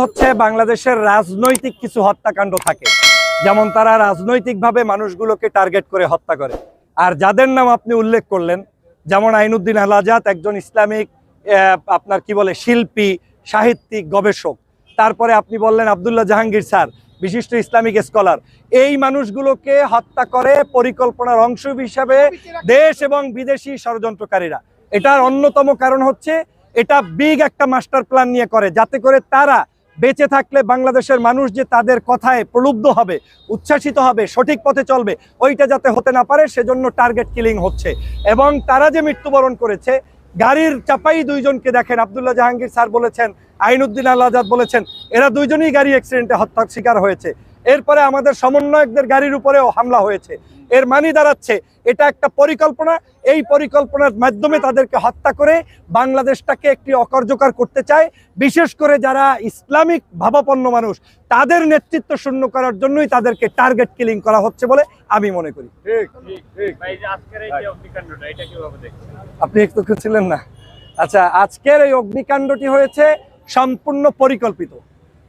হচ্ছে বাংলাদেশের রাজনৈতিক কিছু হত্যাকাণ্ড থাকে। যেমন তারা রাজনৈতিকভাবে মানুষগুলোকে টার্গেট করে হত্যা করে। আর যাদের নাম আপনি উল্লেখ করলেন, যেমন আইনুদ্দিন আল আজাদ একজন ইসলামিক আপনার কি বলে, শিল্পী, সাহিত্যিক, গবেষক। তারপরে আপনি বললেন আবদুল্লাহ জাহাঙ্গীর স্যার, বিশিষ্ট ইসলামিক স্কলার। এই মানুষগুলোকে হত্যা করে পরিকল্পনার অংশ হিসাবে দেশ এবং বিদেশি ষড়যন্ত্রকারীরা। এটার অন্যতম কারণ হচ্ছে, এটা বিগ একটা মাস্টার প্ল্যান নিয়ে করে, যাতে করে তারা বেঁচে থাকলে বাংলাদেশের মানুষ যে তাদের কথায় প্রলুব্ধ হবে, উচ্ছ্বাসিত হবে, সঠিক পথে চলবে, ওইটা যাতে হতে না পারে, সেজন্য টার্গেট কিলিং হচ্ছে। এবং তারা যে মৃত্যুবরণ করেছে, গাড়ির চাপাই দুইজনকে দেখেন, আবদুল্লাহ জাহাঙ্গীর স্যার বলেছেন আইনুদ্দিন আল আজাদ বলেছেন, এরা দুইজনই গাড়ি অ্যাক্সিডেন্টে হত্যার শিকার হয়েছে। এরপরে আমাদের সমন্বয়কদের গাড়ির উপরেও হামলা হয়েছে। এর মানে দাঁড়াচ্ছে এটা একটা পরিকল্পনা। এই পরিকল্পনার মাধ্যমে তাদেরকে হত্যা করে বাংলাদেশটাকে একটি অকার্যকর করতে চায়। বিশেষ করে যারা ইসলামিক ভাবাপন্ন মানুষ তাদের নেতৃত্ব শূন্য করার জন্যই তাদেরকে টার্গেট কিলিং করা হচ্ছে বলে আমি মনে করি। ঠিক ঠিক ঠিক। ভাই যে আজকের এই যে অগ্নিকাণ্ডটা এটা কীভাবে দেখছেন? আপনি একটু ছিলেন না? আচ্ছা আজকের এই অগ্নিকাণ্ডটি হয়েছে সম্পূর্ণ পরিকল্পিত।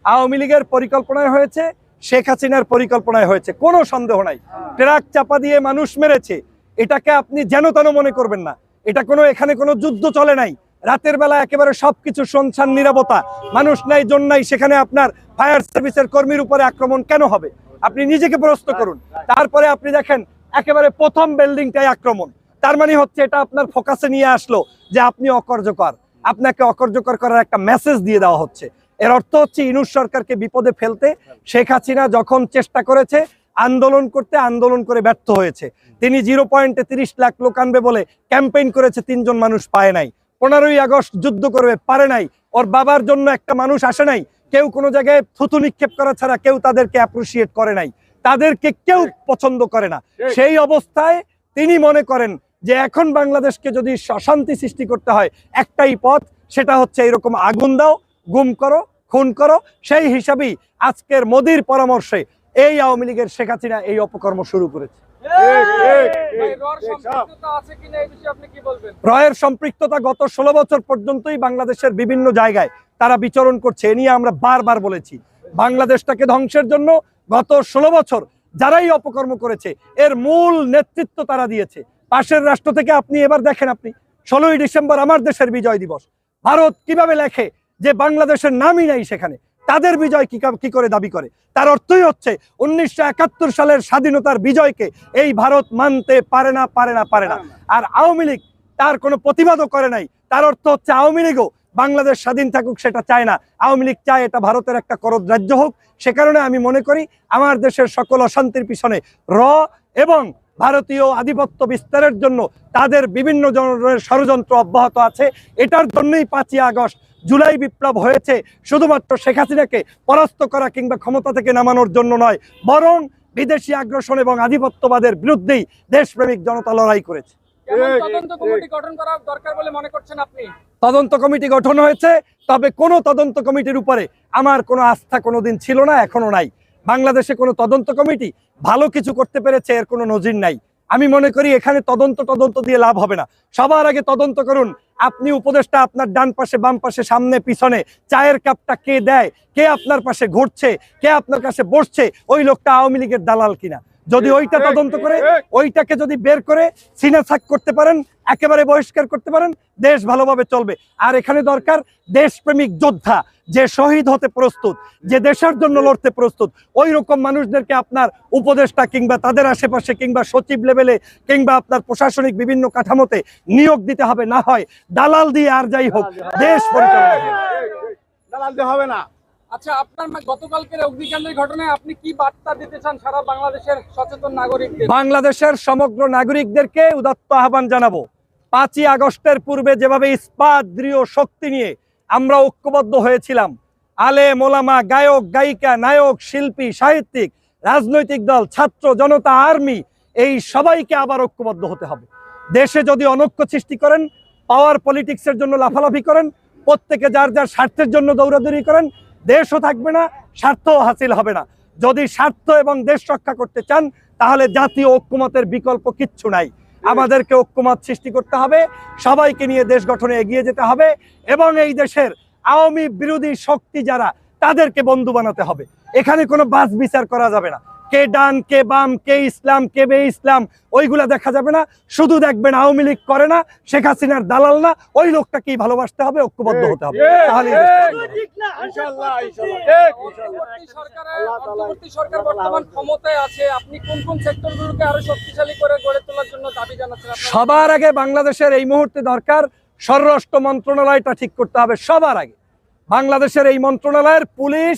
আওয়ামী লীগের পরিকল্পনায় হয়েছে শেখ হাসিনার পরিকল্পনায় হয়েছে। কোনো সন্দেহ নাই। ট্রাক চাপা দিয়ে মানুষ মেরেছে। এটাকে আপনি যেন তেন মনে করবেন না। এটা কোনো, এখানে কোনো যুদ্ধ চলে নাই। রাতের বেলা একেবারে সবকিছু সঞ্চান নিরাপত্তা। মানুষ নাই, জন নাই, সেখানে আপনার ফায়ার সার্ভিসের কর্মীর উপরে আক্রমণ কেন হবে? আপনি নিজেকে প্রস্ত করুন। তারপরে আপনি দেখেন, একেবারে প্রথম বিল্ডিংটাই আক্রমণ। তার মানে হচ্ছে এটা আপনার ফোকাসে নিয়ে আসলো যে আপনি অকার্যকর। আপনাকে অকার্যকর করার একটা মেসেজ দিয়ে দেওয়া হচ্ছে। এর অর্থ হচ্ছে ইনুস সরকারকে বিপদে ফেলতে শেখ হাসিনা যখন চেষ্টা করেছে আন্দোলন করতে আন্দোলন করে ব্যর্থ হয়েছে। তিনি জিরো পয়েন্টে তিরিশ লাখ লোক আনবে বলে ক্যাম্পেইন করেছে, তিনজন মানুষ পায় নাই। পনেরোই আগস্ট যুদ্ধ করবে, পারে নাই। ওর বাবার জন্য একটা মানুষ আসে নাই। কেউ কোনো জায়গায় থুতু নিক্ষেপ করা ছাড়া কেউ তাদেরকে অ্যাপ্রিসিয়েট করে নাই। তাদেরকে কেউ পছন্দ করে না। সেই অবস্থায় তিনি মনে করেন যে এখন বাংলাদেশকে যদি অশান্তি সৃষ্টি করতে হয় একটাই পথ, সেটা হচ্ছে এরকম আগুন দাও গুম করো, খুন করো, সেই হিসাবেই আজকের মোদির পরামর্শে এই আওয়ামী লীগের শেখ হাসিনা এই অপকর্ম শুরু করেছে। রয়ের সম্পৃক্ততা গত ষোলো বছর পর্যন্তই বাংলাদেশের বিভিন্ন জায়গায় তারা বিচরণ করছে, এ নিয়ে আমরা বারবার বলেছি। বাংলাদেশটাকে ধ্বংসের জন্য গত ষোলো বছর যারাই অপকর্ম করেছে, এর মূল নেতৃত্ব তারা দিয়েছে। পাশের রাষ্ট্র থেকে আপনি এবার দেখেন আপনি, ষোলোই ডিসেম্বর আমার দেশের বিজয় দিবস। ভারত কীভাবে লেখে যে বাংলাদেশের নামই নাই সেখানে, তাদের বিজয় কি কি করে দাবি করে? তার অর্থই হচ্ছে উনিশশো একাত্তর সালের স্বাধীনতার বিজয়কে এই ভারত মানতে পারে না পারে না পারে না। আর আওয়ামী লীগ তার কোনো প্রতিবাদও করে নাই। তার অর্থ হচ্ছে আওয়ামী লীগও বাংলাদেশ স্বাধীন থাকুক সেটা চায় না। আওয়ামী লীগ চায় এটা ভারতের একটা করদ রাজ্য হোক। সে কারণে আমি মনে করি আমার দেশের সকল অশান্তির পিছনে র এবং ভারতীয় আধিপত্য বিস্তারের জন্য তাদের বিভিন্ন ধরনের ষড়যন্ত্র অব্যাহত আছে। এটার জন্যই পাঁচই আগস্ট জুলাই বিপ্লব হয়েছে শুধুমাত্র শেখ হাসিনাকে পরাস্ত করা কিংবা ক্ষমতা থেকে নামানোর জন্য নয় বরং বিদেশি আগ্রাসন এবং আধিপত্যবাদের বিরুদ্ধেই দেশপ্রেমিক জনতা লড়াই করেছে। তদন্ত কমিটি গঠন করা দরকার বলে মনে করছেন আপনি? তদন্ত কমিটি গঠন হয়েছে তবে কোনো তদন্ত কমিটির উপরে আমার কোনো আস্থা কোনোদিন ছিল না এখনও নাই। বাংলাদেশে কোনো তদন্ত কমিটি ভালো কিছু করতে পেরেছে এর কোনো নজির নাই। আমি মনে করি এখানে তদন্ত তদন্ত দিয়ে লাভ হবে না। সবার আগে তদন্ত করুন, আপনি উপদেশটা আপনার ডান পাশে, বাম পাশে, সামনে, পিছনে, চায়ের কাপটা কে দেয়, কে আপনার পাশে ঘুরছে, কে আপনার কাছে বসছে, ওই লোকটা আওয়ামী লীগের দালাল কিনা। যদি ওইটা তদন্ত করে ওইটাকে যদি বের করে সিনা থাক করতে পারেন একেবারে বহিষ্কার করতে পারেন দেশ ভালোভাবে চলবে। আর এখানে দরকার দেশপ্রেমিক যোদ্ধা যে শহীদ হতে প্রস্তুত যে দেশের জন্য লড়তে প্রস্তুত। ওই রকম মানুষদেরকে আপনার উপদেষ্টা কিংবা তাদের আশেপাশে কিংবা সচিব লেভেলে কিংবা আপনার প্রশাসনিক বিভিন্ন কাঠামোতে নিয়োগ দিতে হবে না হয় দালাল দিয়ে আর যাই হোক দেশ পরিচালনা দালাল দিয়ে হবে না। আচ্ছা আপনার গতকালকের অগ্নিকাণ্ডের ঘটনায় আপনি কি বার্তা দিতে চান সারা বাংলাদেশের সচেতন নাগরিকদের? বাংলাদেশের সমগ্র নাগরিকদেরকে উদাত্ত আহ্বান জানাব। পাঁচই আগস্টের পূর্বে যেভাবে ইস্পাত, দৃঢ় শক্তি নিয়ে আমরা ঐক্যবদ্ধ হয়েছিলাম, আলে, মোলামা, গায়ক, গায়িকা, নায়ক, শিল্পী, সাহিত্যিক, রাজনৈতিক দল, ছাত্র, জনতা, আর্মি, এই সবাইকে আবার ঐক্যবদ্ধ হতে হবে। দেশে যদি অনৈক্য সৃষ্টি করেন পাওয়ার পলিটিক্সের জন্য লাফালাফি করেন, প্রত্যেকে যার যার স্বার্থের জন্য দৌড়াদৌড়ি করেন দেশও থাকবে না, স্বার্থও হাসিল হবে না। যদি স্বার্থ এবং দেশ রক্ষা করতে চান, তাহলে জাতীয় ঐক্যমতের বিকল্প কিচ্ছু নাই। আমাদেরকে ঐক্যমত সৃষ্টি করতে হবে, সবাইকে নিয়ে দেশ গঠনে এগিয়ে যেতে হবে এবং এই দেশের আওয়ামী বিরোধী শক্তি যারা, তাদেরকে বন্ধু বানাতে হবে। এখানে কোনো বাস বিচার করা যাবে না। কে ডান কে বাম কে ইসলাম কে বে ইসলাম ওইগুলা দেখা যাবে না। শুধু দেখবেন আওয়ামী লীগ করে না শেখ হাসিনার দালাল না ওই লোকটাকেই ভালোবাসতে হবে ঐক্যবদ্ধ হতে হবে। তাহলে ঠিক। ইনশাআল্লাহ ইনশাআল্লাহ ঠিক। ইনশাআল্লাহ অন্তর্বর্তী সরকারের অন্তর্বর্তী সরকার বর্তমান ক্ষমতায় আছে আপনি কোন কোন সেক্টরগুলোকে আরও শক্তিশালী করে গড়ে তোলার জন্য দাবি জানাচ্ছেন আপনারা? সবার আগে বাংলাদেশের এই মুহূর্তে দরকার স্বরাষ্ট্র মন্ত্রণালয়টা ঠিক করতে হবে সবার আগে। বাংলাদেশের এই মন্ত্রণালয়ের পুলিশ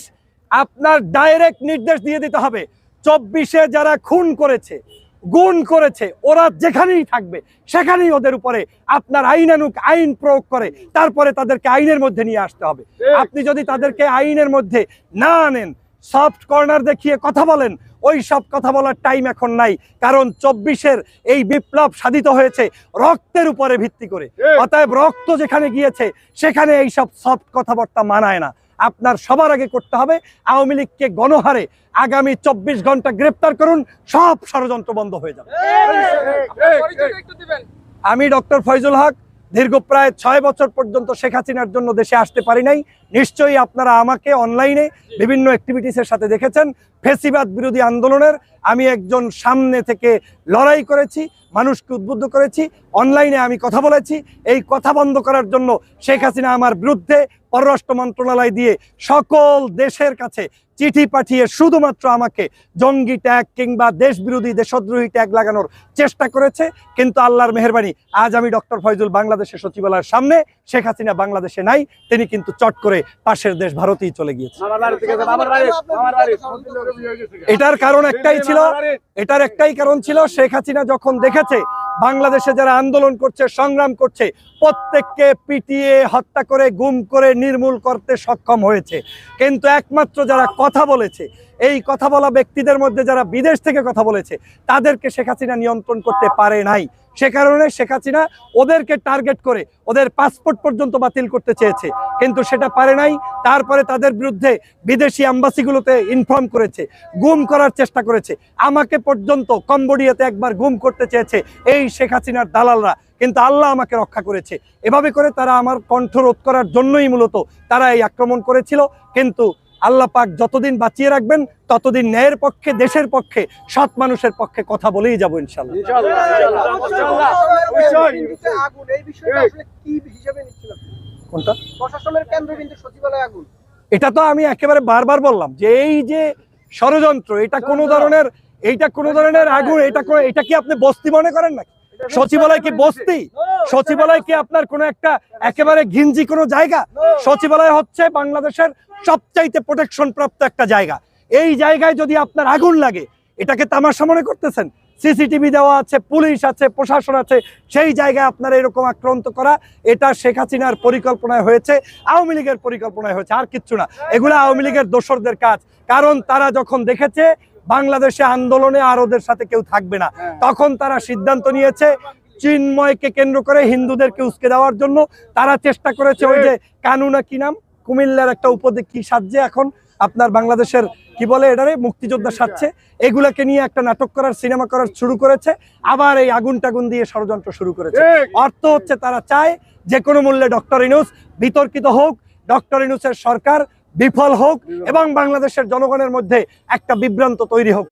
আপনার ডাইরেক্ট নির্দেশ দিয়ে দিতে হবে। চব্বিশে যারা খুন করেছে গুণ করেছে ওরা যেখানেই থাকবে সেখানেই ওদের উপরে আপনার আইনানুক আইন প্রয়োগ করে তারপরে তাদেরকে আইনের মধ্যে নিয়ে আসতে হবে। আপনি যদি তাদেরকে আইনের মধ্যে না আনেন সফট কর্নার দেখিয়ে কথা বলেন ওই সব কথা বলার টাইম এখন নাই কারণ চব্বিশের এই বিপ্লব সাধিত হয়েছে রক্তের উপরে ভিত্তি করে। অতএব রক্ত যেখানে গিয়েছে সেখানে এই সব সফট কথাবার্তা মানায় না। আপনার সবার আগে করতে হবে। আওয়ামী লীগকে গণহারে আগামী চব্বিশ ঘণ্টা গ্রেপ্তার করুন, সব ষড়যন্ত্র বন্ধ হয়ে যাবে। আমি ডক্টর ফয়জুল হক, দীর্ঘ প্রায় ছয় বছর পর্যন্ত শেখ হাসিনার জন্য দেশে আসতে পারি নাই। নিশ্চয়ই আপনারা আমাকে অনলাইনে বিভিন্ন অ্যাক্টিভিটিসের সাথে দেখেছেন। ফেসিবাদ বিরোধী আন্দোলনের আমি একজন সামনে থেকে লড়াই করেছি, মানুষকে উদ্বুদ্ধ করেছি অনলাইনে আমি কথা বলেছি। এই কথা বন্ধ করার জন্য শেখ হাসিনা আমার বিরুদ্ধে পররাষ্ট্র মন্ত্রণালয় দিয়ে সকল দেশের কাছে চিঠি পাঠিয়ে শুধুমাত্র আমাকে জঙ্গি ট্যাগ কিংবা দেশ বিরোধী দেশদ্রোহী ট্যাগ লাগানোর চেষ্টা করেছে। কিন্তু আল্লাহর মেহরবানি, আজ আমি ডক্টর ফয়জুল বাংলাদেশের সচিবালয়ের সামনে, শেখ হাসিনা বাংলাদেশে নাই, তিনি কিন্তু চট করে পাশের দেশ ভারতেই চলে গিয়েছে। এটার কারণ একটাই ছিল এটার একটাই কারণ ছিল শেখ হাসিনা যখন দেখেছে বাংলাদেশে যারা আন্দোলন করছে, সংগ্রাম করছে, প্রত্যেককে পিটিয়ে, হত্যা করে, গুম করে, নির্মূল করতে সক্ষম হয়েছে। কিন্তু একমাত্র যারা কথা বলেছে, এই কথা বলা ব্যক্তিদের মধ্যে যারা বিদেশ থেকে কথা বলেছে, তাদেরকে শেখ হাসিনা নিয়ন্ত্রণ করতে পারে নাই। সে কারণে শেখ হাসিনা ওদেরকে টার্গেট করে ওদের পাসপোর্ট পর্যন্ত বাতিল করতে চেয়েছে। কিন্তু সেটা পারে নাই, তারপরে তাদের বিরুদ্ধে বিদেশি অ্যাম্বাসিগুলোতে ইনফর্ম করেছে, গুম করার চেষ্টা করেছে। আমাকে পর্যন্ত কম্বোডিয়াতে একবার গুম করতে চেয়েছে, এই শেখ হাসিনার দালালরা। কিন্তু আল্লাহ আমাকে রক্ষা করেছে। এভাবে করে তারা আমার কণ্ঠ রোধ করার জন্যই মূলত তারা এই আক্রমণ করেছিল। কিন্তু আল্লাহ পাক যতদিন বাঁচিয়ে রাখবেন ততদিন ন্যায়ের পক্ষে দেশের পক্ষে সৎ মানুষের পক্ষে কথা বলেই যাব ইনশাল্লাহ এই? কোনটা? এটা তো আমি একেবারে বারবার বললাম যে এই যে ষড়যন্ত্র এটা কোনো ধরনের এইটা কোনো ধরনের আগুন এটা এটা কি আপনি বস্তি মনে করেন নাকি? সচিবালয় কি বস্তি? সচিবালয় কি আপনার কোনো একটা একেবারে ঘিঞ্জি কোনো জায়গা? সচিবালয় হচ্ছে বাংলাদেশের সবচাইতে প্রোটেকশন প্রাপ্ত একটা জায়গা। এই জায়গায় যদি আপনার আগুন লাগে, এটাকে তামাশা মনে করতেছেন? সিসিটিভি দেওয়া আছে, পুলিশ আছে, প্রশাসন আছে, সেই জায়গায় আপনারা এরকম আক্রান্ত করা, এটা শেখ হাসিনার পরিকল্পনায় হয়েছে, আওয়ামী লীগের পরিকল্পনায় হয়েছে, আর কিচ্ছু না। এগুলো আওয়ামী লীগের দোসরদের কাজ। কারণ তারা যখন দেখেছে বাংলাদেশে আন্দোলনে আর ওদের সাথে কেউ থাকবে না। তখন তারা সিদ্ধান্ত নিয়েছে চিন্ময়কে কেন্দ্র করে হিন্দুদেরকে উস্কে দেওয়ার জন্য। তারা চেষ্টা করেছে ওই যে কানুনা কি নাম? কুমিল্লার একটা উপদে কি সাজছে এখন? আপনার বাংলাদেশের কি বলে এটারে? মুক্তিযোদ্ধা সাজছে। এগুলাকে নিয়ে একটা নাটক করার সিনেমা করার শুরু করেছে। আবার এই আগুন টাগুন দিয়ে ষড়যন্ত্র শুরু করেছে। অর্থ হচ্ছে তারা চায় যে কোনো মূল্যে ডক্টর ইনুস বিতর্কিত হোক। ডক্টর ইনুসের সরকার বিফল হোক এবং বাংলাদেশের জনগণের মধ্যে একটা বিভ্রান্ত তৈরি হোক।